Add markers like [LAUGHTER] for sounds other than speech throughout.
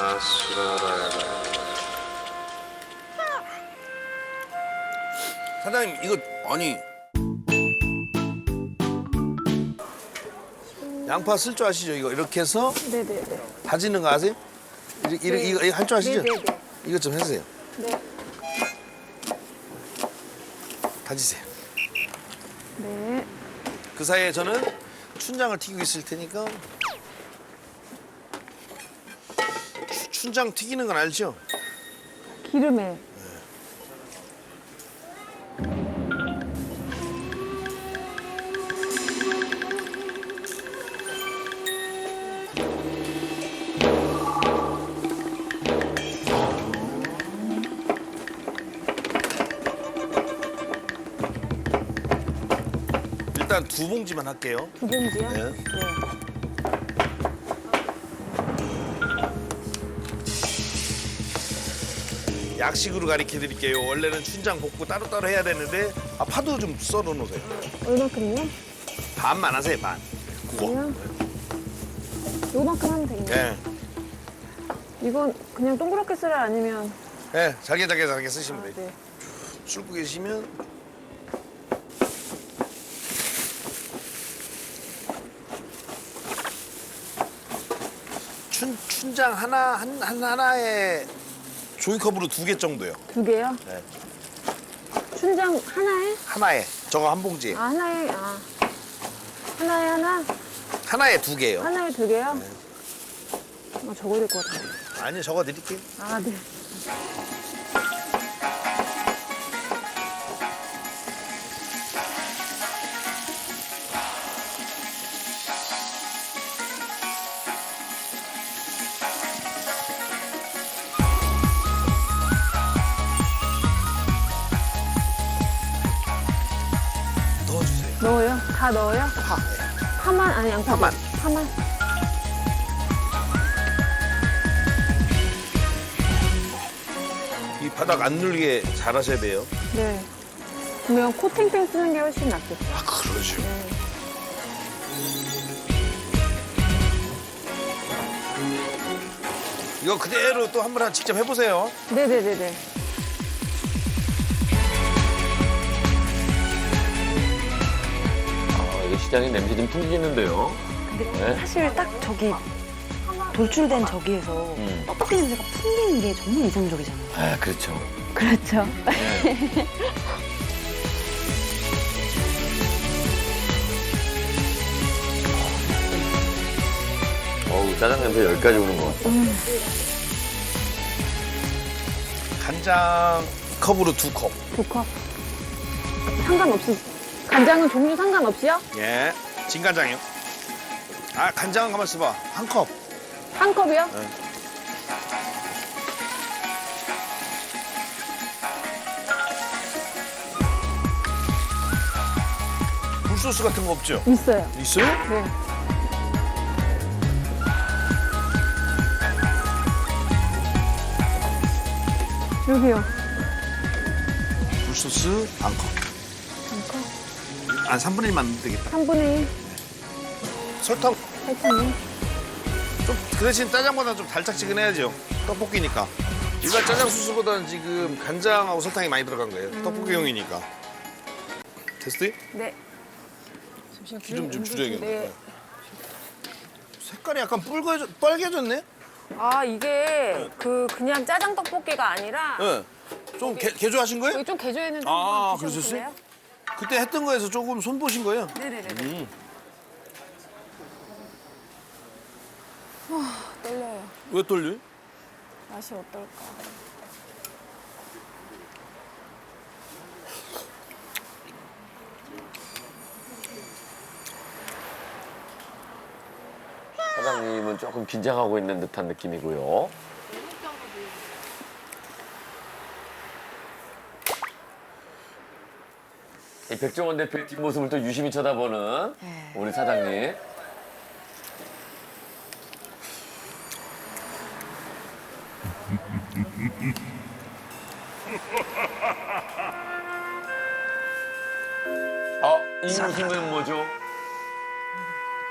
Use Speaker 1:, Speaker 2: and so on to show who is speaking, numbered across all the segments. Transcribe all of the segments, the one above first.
Speaker 1: 아수라라야.
Speaker 2: 사장님 이거 아니 양파 쓸 줄 아시죠? 이거 이렇게 해서
Speaker 3: 네네네.
Speaker 2: 다지는 거 아세요? 이렇게 이렇게 이거, 이거 할 줄 아시죠?
Speaker 3: 네네네.
Speaker 2: 이것 좀 해주세요.
Speaker 3: 네.
Speaker 2: 다지세요.
Speaker 3: 네.
Speaker 2: 그 사이에 저는 춘장을 튀기고 있을 테니까 춘장 튀기는 건 알죠?
Speaker 3: 기름에.
Speaker 2: 일단 두 봉지만 할게요.
Speaker 3: 두 봉지요?
Speaker 2: 네. 약식으로 가르쳐 드릴게요. 원래는 춘장 볶고 따로따로 해야 되는데 아, 파도 좀 썰어 놓으세요.
Speaker 3: 얼마큼요?
Speaker 2: 반만 하세요, 반. 그거.
Speaker 3: 그냥 요만큼 하면 되겠네요.
Speaker 2: 예.
Speaker 3: 이건 그냥 동그랗게 쓰려 아니면
Speaker 2: 예, 잘게 잘게 잘게 쓰시면
Speaker 3: 아,
Speaker 2: 돼요.
Speaker 3: 네.
Speaker 2: sul고 계시면 춘 춘장 하나 한, 한 하나에 종이컵으로 두 개 정도요.
Speaker 3: 두 개요?
Speaker 2: 네.
Speaker 3: 춘장 하나에?
Speaker 2: 하나에 저거 한 봉지.
Speaker 3: 아, 하나에 아 하나에 하나?
Speaker 2: 하나에 두 개요.
Speaker 3: 하나에 두 개요?
Speaker 2: 네.
Speaker 3: 아, 적어야 될 것 같아요.
Speaker 2: 아니 적어 드릴게요.
Speaker 3: 아, 네. 다 넣어요?
Speaker 2: 파. 예.
Speaker 3: 파만 아니 양파.
Speaker 2: 파만.
Speaker 3: 파만.
Speaker 2: 이 바닥 안 눌리게 잘 하셔야 돼요.
Speaker 3: 네. 그러면 코팅팬 쓰는 게 훨씬 낫겠죠.
Speaker 2: 아 그러죠. 이거 그대로 또 한 번 직접 해보세요.
Speaker 3: 네네네네.
Speaker 4: 시장에 냄새 좀 풍기겠는데요. 네.
Speaker 5: 사실 딱 저기 돌출된 저기에서
Speaker 4: 음.
Speaker 5: 떡볶이 냄새가 풍기는 게 정말 이상적이잖아요.
Speaker 4: 아, 그렇죠.
Speaker 5: 그렇죠. [LAUGHS]
Speaker 4: 어우, 짜장 냄새 여기까지 오는 것 같다.
Speaker 2: 간장 컵으로 두 컵.
Speaker 3: 두 컵. 상관없이. 간장은 종류 상관없이요?
Speaker 2: 예. 진간장이요. 아 간장은 가만 있어봐. 한 컵.
Speaker 3: 한 컵이요?
Speaker 2: 굴소스 같은 거 없죠?
Speaker 3: 있어요.
Speaker 2: 있어요?
Speaker 3: 네. 여기요.
Speaker 2: 굴소스 반 컵.
Speaker 3: 한
Speaker 2: 3분의 1만 넣으면 되겠다.
Speaker 3: 3분의 1
Speaker 2: 설탕
Speaker 3: 설탕이.
Speaker 2: 좀 그 대신 짜장보다 좀 달짝지근해야죠. 떡볶이니까. 일반 짜장 소스보다는 지금 간장하고 설탕이 많이 들어간 거예요. 떡볶이용이니까. 됐어요?
Speaker 3: 네.
Speaker 2: 기름 좀 줄여야겠네.
Speaker 3: 네.
Speaker 2: 색깔이 약간 붉어져, 빨개졌네?
Speaker 3: 아 이게 그 그냥 짜장 떡볶이가 아니라
Speaker 2: 네. 좀 개, 개조하신 거예요?
Speaker 3: 여기 좀 개조했는데
Speaker 2: 아,
Speaker 3: 한번 드셔보실래요?
Speaker 2: 그때 했던 거에서 조금 손 보신 거예요?
Speaker 3: 네네네.
Speaker 2: 음.
Speaker 3: 떨려요.
Speaker 2: 왜 떨려요?
Speaker 3: 맛이 어떨까?
Speaker 4: 사장님은 조금 긴장하고 있는 듯한 느낌이고요. 이 백종원 대표의 뒷모습을 또 유심히 쳐다보는 우리 사장님. 아, [LAUGHS] 이 웃음은 뭐죠?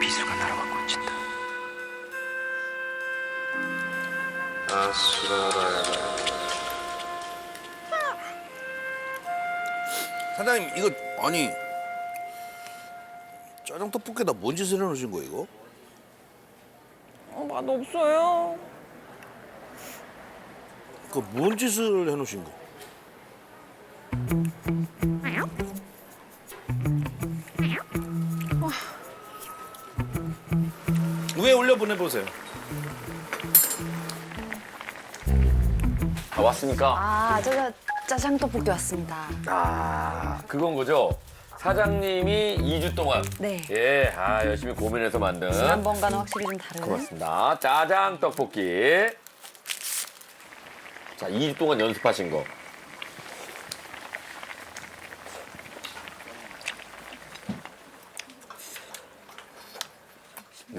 Speaker 6: 비수가 날아와 꽂힌다.
Speaker 2: 사장님 이거 아니 짜장 떡볶이에다 뭔 짓을 해놓으신 거예요 이거?
Speaker 3: 어, 맛 없어요.
Speaker 2: 그 뭔 짓을 해놓으신 거? 위에 올려 보내보세요.
Speaker 4: 아, 왔습니까?
Speaker 5: 아, 짜장, 짜장 떡볶이 왔습니다.
Speaker 4: 아, 그건 거죠? 사장님이 2주 동안.
Speaker 5: 네.
Speaker 4: 예, 아, 열심히 고민해서 만든.
Speaker 5: 지난번과는 확실히 좀 다른.
Speaker 4: 고맙습니다. 짜장 떡볶이. 자, 2주 동안 연습하신 거.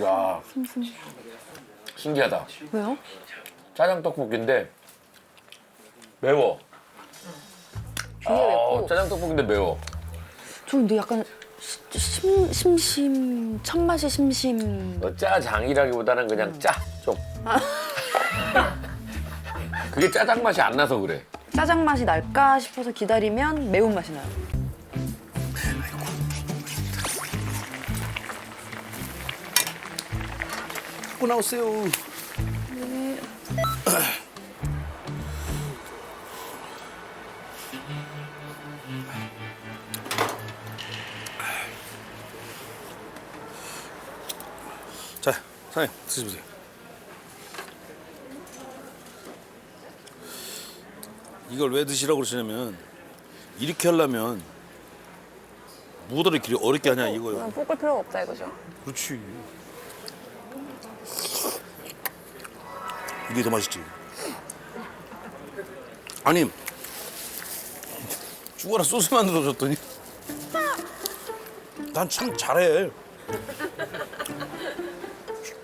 Speaker 4: 야 신기하다.
Speaker 5: 왜요?
Speaker 4: 짜장 떡볶이인데 매워.
Speaker 3: 굉장히
Speaker 4: 어,
Speaker 3: 맵고.
Speaker 4: 짜장 떡볶이인데 매워.
Speaker 5: 저 근데 약간 시- 심, 심심, 첫 맛이 심심.
Speaker 4: 어, 짜장이라기보다는 그냥 짜 좀. 그게 짜장 맛이 안 나서 그래.
Speaker 5: 짜장 맛이 날까 싶어서 기다리면 매운 맛이 나요.
Speaker 2: 갖고 나오세요. [CLEARS THROAT] 드셔보세요. 이걸 왜 드시라고 그러시냐면 이렇게 하려면 무더를 이렇게 어렵게 하냐 이거요.
Speaker 3: 그냥 볶을 필요가 없다 이거죠.
Speaker 2: 그렇지. 이게 더 맛있지. 아니, 죽어라 소스 만들어줬더니 난 참 잘해.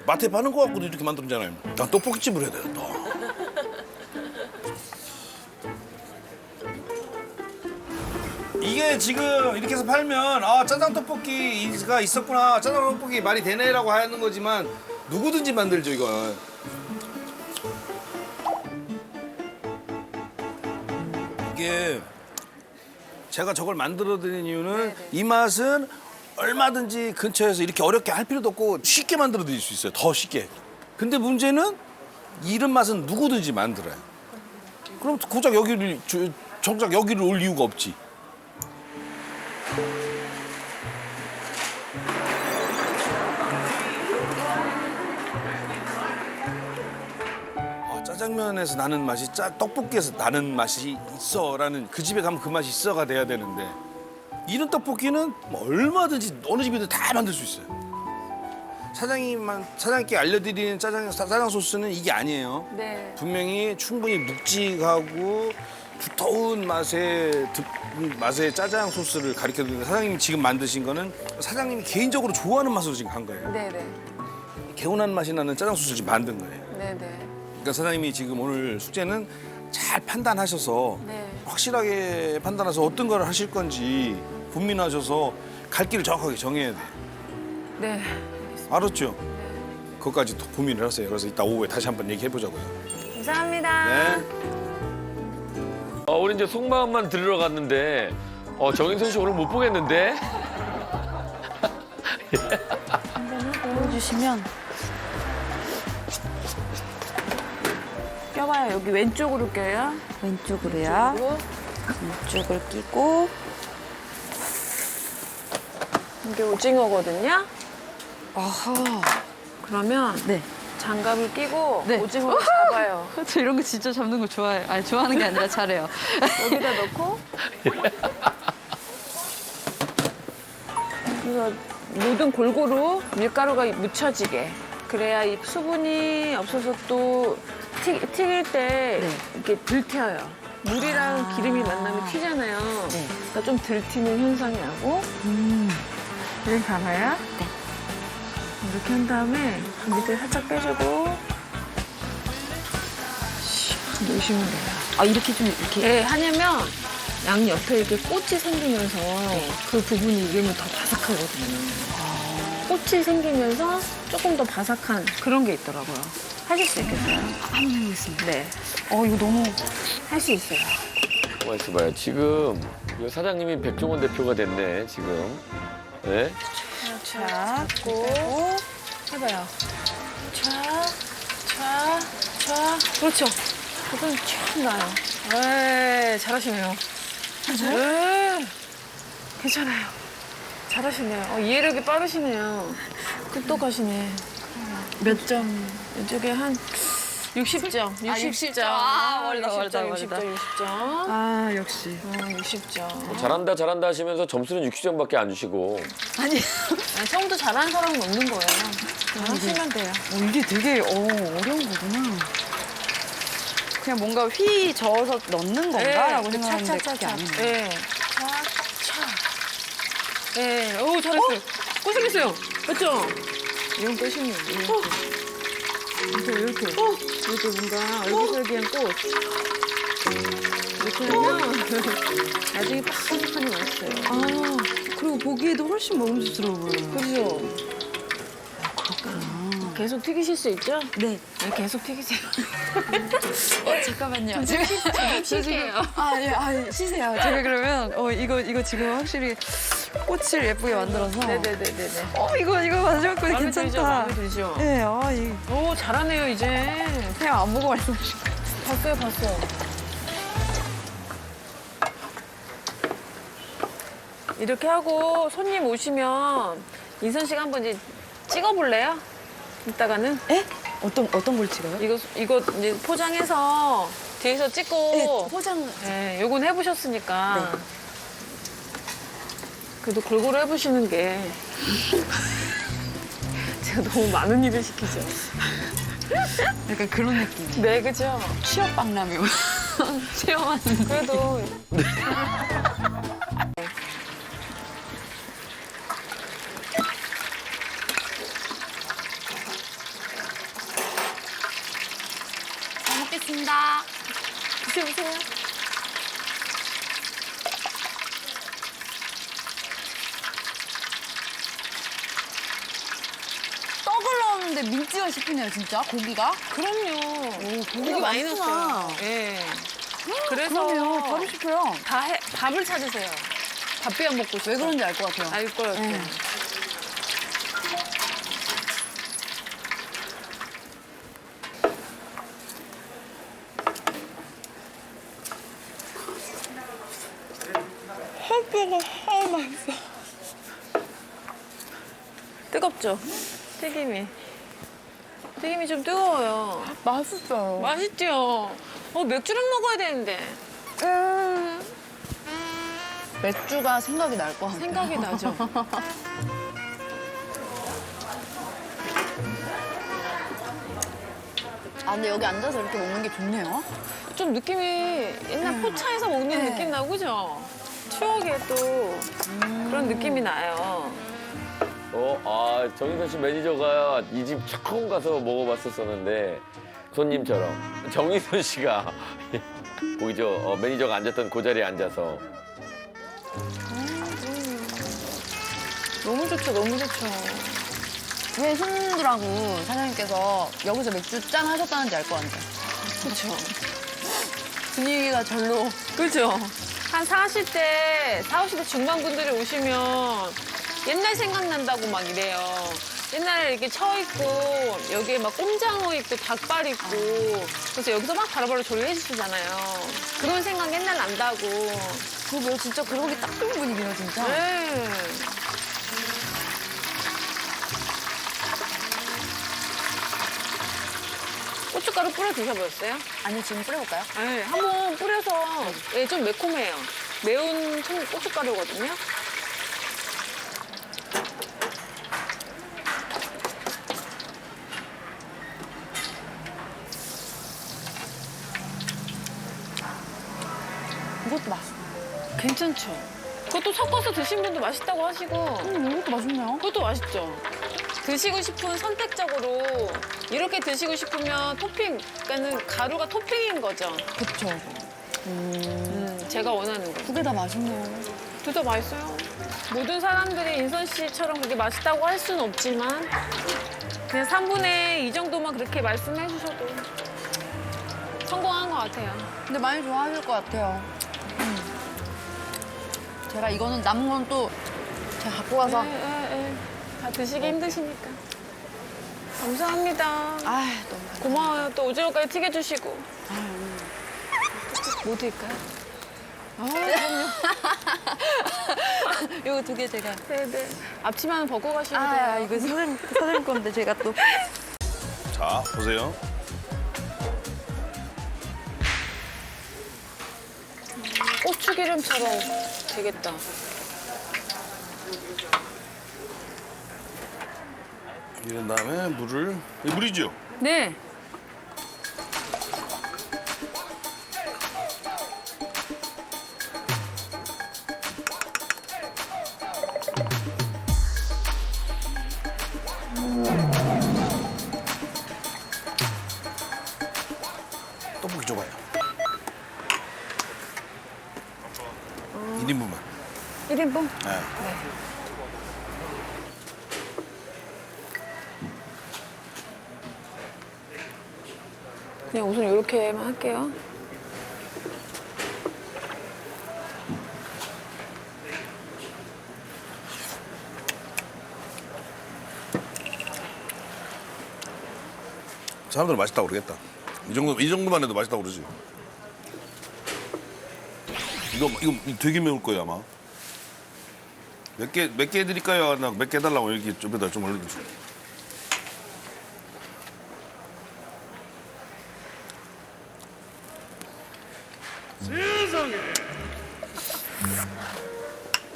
Speaker 2: 마트에 파는 거 갖고도 이렇게 만들잖아요. 난 떡볶이집을 해야 되겠다. 이게 지금 이렇게 해서 팔면 아 짜장 떡볶이가 있었구나 짜장 떡볶이 말이 되네라고 하는 거지만 누구든지 만들죠 이건 이게 제가 저걸 만들어 드린 이유는 이 맛은 얼마든지 근처에서 이렇게 어렵게 할 필요도 없고 쉽게 만들어 드릴 수 있어요. 더 쉽게. 근데 문제는 이런 맛은 누구든지 만들어요. 그럼 고작 여기를 저- 정작 여기를 올 이유가 없지. 아, 짜장면에서 나는 맛이 짜 떡볶이에서 나는 맛이 있어라는 그 집에 가면 그 맛이 있어가 돼야 되는데 이런 떡볶이는 뭐 얼마든지 어느 집이든 다 만들 수 있어요. 사장님만 사장님께 알려드리는 짜장 짜장 소스는 이게 아니에요.
Speaker 3: 네.
Speaker 2: 분명히 충분히 묵직하고 두터운 맛의 드- 맛의 짜장 소스를 가르쳐 드리는데 사장님이 지금 만드신 거는 사장님이 개인적으로 좋아하는 맛으로 지금 한 거예요.
Speaker 3: 네네.
Speaker 2: 개운한 맛이 나는 짜장 소스를 지금 만든 거예요.
Speaker 3: 네네.
Speaker 2: 그러니까 사장님이 지금 오늘 숙제는 잘 판단하셔서
Speaker 3: 네.
Speaker 2: 확실하게 판단해서 어떤 걸 하실 건지 고민하셔서 갈 길을 정확하게 정해야 돼.
Speaker 3: 네.
Speaker 2: 알았죠? 그것까지 더 고민을 하세요. 그래서 이따 오후에 다시 한번 얘기해 보자고요.
Speaker 3: 감사합니다.
Speaker 2: 네.
Speaker 4: 어, 우리 이제 속마음만 들으러 갔는데 어, 정인선 씨 오늘 못 보겠는데?
Speaker 5: 보여주시면
Speaker 3: 껴봐요. 여기 왼쪽으로 껴요.
Speaker 5: 왼쪽으로요. 이쪽을 끼고
Speaker 3: 이게 오징어거든요.
Speaker 5: 아하.
Speaker 3: 그러면
Speaker 5: 네.
Speaker 3: 장갑을 끼고
Speaker 1: 네.
Speaker 3: 오징어를 잡아요. [LAUGHS]
Speaker 1: 저 이런 거 진짜 잡는 거 좋아해요. 아니 좋아하는 게 아니라 잘해요. [LAUGHS]
Speaker 3: 여기다 넣고 그래서 모든 골고루 밀가루가 묻혀지게 그래야 이 수분이 없어서 또 튀, 튀길 때
Speaker 5: 네.
Speaker 3: 이렇게 들튀어요. 물이랑 기름이 만나면 튀잖아요.
Speaker 5: 네.
Speaker 3: 그러니까 좀 들튀는 현상이 나고 이 렇게 가봐요.
Speaker 5: 네.
Speaker 3: 이렇게 한 다음에 밑에 살짝 빼주고 슉 넣으시면 돼요.
Speaker 5: 아 이렇게 좀 이렇게
Speaker 3: 예, 하냐면 양 옆에 이렇게 꽃이 생기면서
Speaker 5: 네.
Speaker 3: 그 부분이 익으면 더 바삭하거든요. 꽃이 생기면서 조금 더 바삭한 그런 게 있더라고요. 하실 수 있겠어요?
Speaker 5: 한번 해보겠습니다.
Speaker 3: 네,
Speaker 5: 어 이거 너무
Speaker 3: 할 수 있어요.
Speaker 4: 가만 있어봐요. 지금 이 사장님이 백종원 대표가 됐네, 지금. 네?
Speaker 3: 자, 고 해봐요. 자, 자, 자. 그렇죠. 그건 쫙 나요. 네, 잘하시네요. 네, 괜찮아요. 잘하시네요. 어, 이해력이 빠르시네요. 똑똑하시네. 몇 점? 이쪽에 한 60점. 60점.
Speaker 1: 아, 멀다, 멀다,
Speaker 3: 60점,
Speaker 1: 멀다.
Speaker 3: 60점, 60점.
Speaker 1: 아 역시.
Speaker 3: 어, 60점.
Speaker 4: 잘한다, 잘한다 하시면서 점수는 60점밖에 안 주시고.
Speaker 1: 아니
Speaker 3: 아니, 처음부터 잘하는 사람은 없는 거예요. 그냥 하시면 돼요.
Speaker 1: 어, 이게 되게 어, 어려운 거구나. 그냥 뭔가 휘 저어서 넣는 건가라고 생각하는데 그게 아니네.
Speaker 3: 네. 차, 차. 네. 오, 잘했어요. 고생했어요. 맞죠? 이런 꽃이네요. 이렇게. 이렇게, 이렇게. 이렇게 뭔가 얼기설기한 꽃. 이렇게 하면 [LAUGHS] 나중에 빡빡하니 맛있어요.
Speaker 1: 아 그리고 보기에도 훨씬 먹음직스러워 보여요.
Speaker 3: 그죠? 계속 튀기실 수 있죠?
Speaker 1: 네.
Speaker 3: 네, 계속 튀기세요. [LAUGHS]
Speaker 1: 잠깐만요. 제가 저 지금 아, 예, 아, 쉬세요. 제가 그러면 어 이거 이거 지금 확실히 꽃을 예쁘게 만들어서
Speaker 3: 네네네네네.
Speaker 1: 어 이거 이거 마지막 거
Speaker 3: 마음에 들죠?
Speaker 1: 괜찮다.
Speaker 3: 마음에 들죠?
Speaker 1: 네, 아, 이
Speaker 3: 오, 잘하네요, 이제.
Speaker 1: 그냥 안 보고 말씀하신 거.
Speaker 3: 봤어요, 봤어요. 이렇게 하고 손님 오시면 인선 씨가 한번 이제 찍어볼래요? 이따가는
Speaker 1: 에? 어떤 어떤 걸 찍어요?
Speaker 3: 이거 이거 이제 포장해서 뒤에서 찍고
Speaker 1: 네, 포장.
Speaker 3: 네, 요건 해보셨으니까
Speaker 1: 네.
Speaker 3: 그래도 골고루 해보시는 게 [LAUGHS] 제가 너무 많은 일을 시키죠.
Speaker 1: 약간 그런 느낌.
Speaker 3: 네, 그죠?
Speaker 1: 취업 박람회 [LAUGHS] 체험하는.
Speaker 3: 그래도
Speaker 5: 잘 먹겠습니다.
Speaker 3: 드셔보세요.
Speaker 5: 떡을 넣었는데 민지가 씹히네요 진짜 고기가.
Speaker 3: 그럼요. 고기
Speaker 5: 고기
Speaker 3: 많이. 넣었어요. 예. 그래서
Speaker 5: 그러네요. 바로 씹혀요.
Speaker 3: 다 해, 밥을 찾으세요. 밥 비워 먹고 싶어.
Speaker 5: 왜 그런지 알 것 같아요.
Speaker 3: 알 거예요.
Speaker 5: 네.
Speaker 3: 뜨겁죠? 튀김이. 튀김이 좀 뜨거워요.
Speaker 5: 맛있어요.
Speaker 3: 맛있죠? 어, 맥주랑 먹어야 되는데.
Speaker 5: 맥주가 생각이 날 것 같아요.
Speaker 3: 생각이 나죠? [LAUGHS]
Speaker 5: 아 근데 여기 앉아서 이렇게 먹는 게 좋네요.
Speaker 3: 좀 느낌이 옛날 포차에서 먹는
Speaker 5: 네.
Speaker 3: 느낌 나고, 그죠? 추억에 또 그런 느낌이 나요.
Speaker 4: 어, 아, 정인선 씨 매니저가 이 집 처음 가서 먹어봤었었는데 손님처럼 정인선 씨가 [LAUGHS] 보이죠? 어, 매니저가 앉았던 그 자리에 앉아서
Speaker 3: 너무 좋죠, 너무 좋죠.
Speaker 5: 왜 손님들하고 사장님께서 여기서 맥주 짠 하셨다는지 알 것 같아요. [LAUGHS]
Speaker 3: 그렇죠.
Speaker 5: 분위기가 절로
Speaker 3: 그죠? 한 40대, 40대 중반 분들이 오시면 옛날 생각난다고 막 이래요. 옛날에 이렇게 처 있고 여기에 막 꼼장어 있고 닭발 있고 그래서 여기서 막 바로바로 조리해 주시잖아요. 그런 생각 옛날 난다고.
Speaker 5: 그러게요. 진짜 그러기 딱 좋은 분위기네요 진짜.
Speaker 3: 네. 고춧가루 뿌려 드셔보셨어요?
Speaker 5: 아니 지금 뿌려볼까요?
Speaker 3: 네, 한번 뿌려서 예, 좀 매콤해요. 매운 청- 고춧가루거든요.
Speaker 5: 이것도 맛있어.
Speaker 3: 괜찮죠? 그것도 섞어서 드신 분도 맛있다고 하시고
Speaker 5: 음, 이것도 맛있네요.
Speaker 3: 그것도 맛있죠? 드시고 싶은 선택적으로 이렇게 드시고 싶으면 토핑, 그러니까는 가루가 토핑인 거죠.
Speaker 5: 그쵸.
Speaker 3: 음, 제가 원하는 거.
Speaker 5: 두 개 다 맛있네요.
Speaker 3: 둘 다 맛있어요. 모든 사람들이 인선 씨처럼 그렇게 맛있다고 할 수는 없지만 그냥 3분의 2 정도만 그렇게 말씀해 주셔도 성공한 것 같아요.
Speaker 1: 근데 많이 좋아하실 것 같아요. 제가 이거는 남은 건 또 제가 갖고 가서
Speaker 3: 예, 예, 예. 다 드시기 힘드시니까. 감사합니다.
Speaker 1: 아 너무
Speaker 3: 고마워요. 또 오징어까지 튀겨주시고. 뭐 드릴까요?
Speaker 1: 이거 [LAUGHS] 두 개 제가
Speaker 3: 네네. 앞치마는 벗고 가시면 돼요.
Speaker 1: 아 이거 사장님 사장님 건데 제가 또
Speaker 2: 자 보세요.
Speaker 3: 고추기름처럼 되겠다.
Speaker 2: 이런 다음에 물을 이 물이죠.
Speaker 3: 네. 이렇게만 할게요.
Speaker 2: 사람들은 맛있다고 그러겠다. 이 정도 이 정도만 해도 맛있다고 그러지. 이거 이거 되게 매울 거예요 아마. 몇 개 몇 개 드릴까요? 나 몇 개 달라고 여기 좀에다 좀 올려주세요.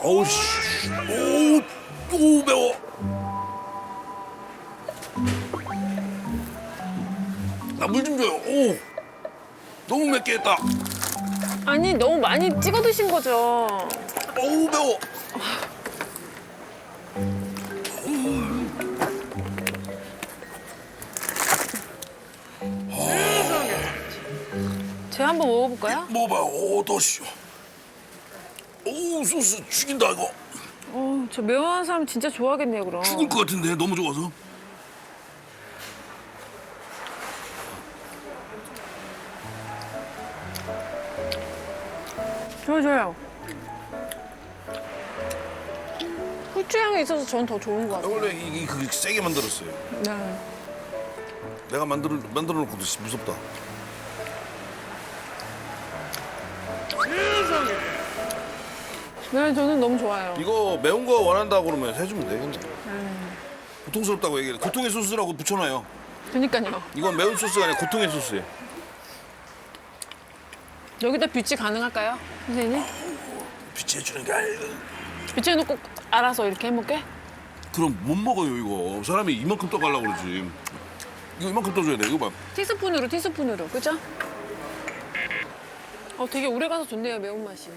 Speaker 2: 어우 씨, 오, 오 매워. 나 물 좀 줘요. 오, 너무 맵게 했다.
Speaker 3: 아니, 너무 많이 찍어 드신 거죠?
Speaker 2: 어우 매워.
Speaker 3: 제가 한번 먹어볼까요?
Speaker 2: 먹어봐요. 오, 더쉬. 오, 소스 죽인다 이거.
Speaker 3: 어, 저 매워하는 사람 진짜 좋아하겠네요, 그럼.
Speaker 2: 죽을 것 같은데 너무 좋아서.
Speaker 3: 좋아요, 좋아요. 후추 향이 있어서 전 더 좋은 것 같아요.
Speaker 2: 원래 이게 그 세게 만들었어요.
Speaker 3: 네.
Speaker 2: 내가 만들어 만들어 놓고도 무섭다.
Speaker 3: 네, 저는 너무 좋아요.
Speaker 2: 이거 매운 거 원한다고 그러면 해주면 되겠네. 고통스럽다고 얘기해. 고통의 소스라고 붙여놔요.
Speaker 3: 그니까요.
Speaker 2: 이건 매운 소스가 아니라 고통의 소스예요.
Speaker 3: 여기다 뷰치 가능할까요? 선생님?
Speaker 2: 비치해주는 게 아니고.
Speaker 3: 뷰치해놓고 알아서 이렇게 해볼게.
Speaker 2: 그럼 못 먹어요 이거. 사람이 이만큼 떠가려고 그러지. 이거 이만큼 떠줘야 돼. 이거 봐.
Speaker 3: 티스푼으로, 티스푼으로. 그죠? 어, 되게 오래 가서 좋네요, 매운맛이.